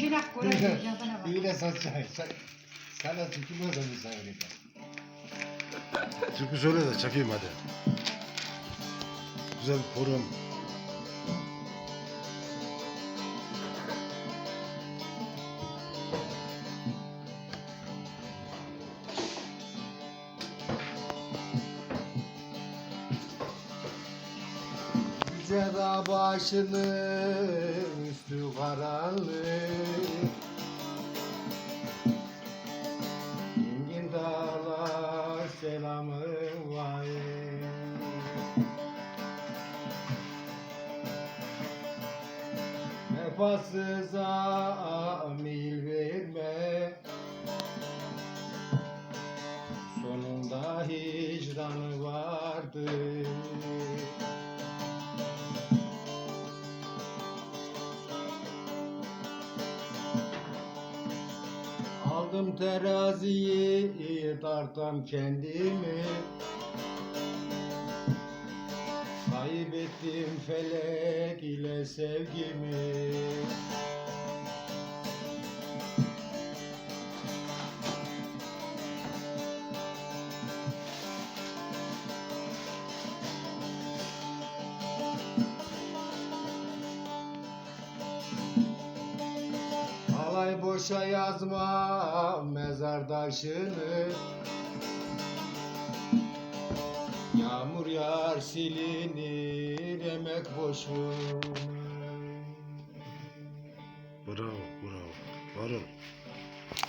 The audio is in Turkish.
Çırak de satacak. Sen, sana tükürme o zaman sana öyle. Türkü söyle de çakayım hadi. Güzel bir horon. Dağ başının üstü karanlık Dingin dağlar selamı var. Vefasıza mil verme. Sonunda hicranı vardı Aldım teraziyi tartam kendimi. Kaybettim felek ile sevgimi Alay boşa yazma mezar taşını Yağmur yağar silinir emek boşuna Bravo bravo. Var ol.